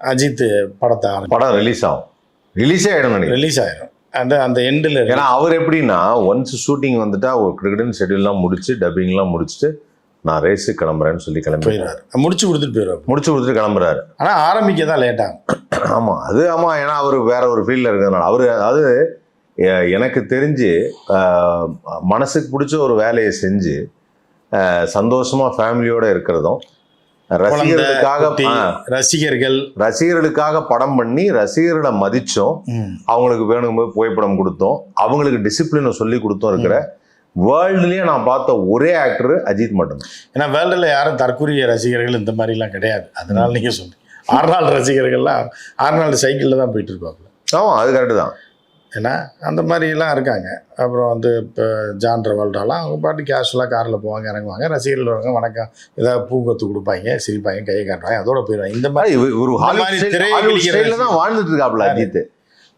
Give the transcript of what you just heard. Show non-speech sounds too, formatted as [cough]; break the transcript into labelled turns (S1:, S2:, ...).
S1: அஜித் படத்தை
S2: படம் ரிலீஸ் ஆகும். ரிலீஸே ஆயிடும் நினைக்கிறேன்.
S1: ரிலீஸ் ஆயிரும் அந்த அந்த எண்டில்
S2: ஏன்னா அவர் எப்படின்னா ஒன்ஸ் ஷூட்டிங் வந்துட்டா ஒரு கிரிக்கெட் ஷெட்யூல்லாம் முடிச்சு டப்பிங்லாம் முடிச்சுட்டு நான் ரேஸுக்கு கிளம்புறேன்னு சொல்லி கிளம்பி.
S1: போயிடுவார் முடிச்சு கொடுத்துட்டு போயிடுவார்
S2: முடிச்சு கொடுத்துட்டு கிளம்புறாரு.
S1: ஆனால் ஆரம்பிக்க தான் லேட் ஆகும். [clears throat]
S2: ஆமாம் அது ஆமாம் ஏன்னா அவர் வேற ஒரு ஃபீல்டில் இருக்கிறதுனால. அவர் எ- எனக்கு தெரிஞ்சு மனசுக்கு பிடிச்ச ஒரு வேலையை செஞ்சு ஆஹ், சந்தோஷமா ஃபேமிலியோட இருக்கிறதும் ரசிகர்களுக்காக
S1: ரசிகர்கள்.
S2: ரசிகர்களுக்காக படம் பண்ணி ரசிகர்களை மதிச்சோம். அவங்களுக்கு வேணும்போது புகைப்படம் கொடுத்தோம். அவங்களுக்கு டிசிப்ளினை சொல்லி கொடுத்தோம் இருக்கிற வேர்ல்டுலயே நான் பார்த்த ஒரே ஆக்டர் அஜித் மட்டும்தான்.
S1: ஏன்னா வேர்ல்டில் யாரும் தற்கொரிய ரசிகர்கள் இந்த மாதிரிலாம் கிடையாது. அதனால நீங்கள் சொல்றீங்க ஆர்நாள் ரசிகர்கள்லாம் ஆர்நாள் சைக்கிளில் தான் போயிட்டு இருப்பாங்க
S2: ஆமா அது கரெக்டு தான்.
S1: ஏன்னா அந்த மாதிரிலாம் இருக்காங்க. அப்புறம் வந்து இப்போ ஜான் ட்ரவால்டாலாம் அவங்க பாட்டு கேஷுவலாக காரில் போவாங்க இறங்குவாங்க. ரசிகர்கள் வருவாங்க வணக்கம். ஏதாவது பூங்கொத்து கொடுப்பாங்க சிரிப்பாங்க கையை காட்டுவாங்க அதோட போயிடுவாங்க. இந்த மாதிரி
S2: ஒரு ஸ்டைலில் தான் வாழ்ந்துட்டு இருக்காப்ல அஜித்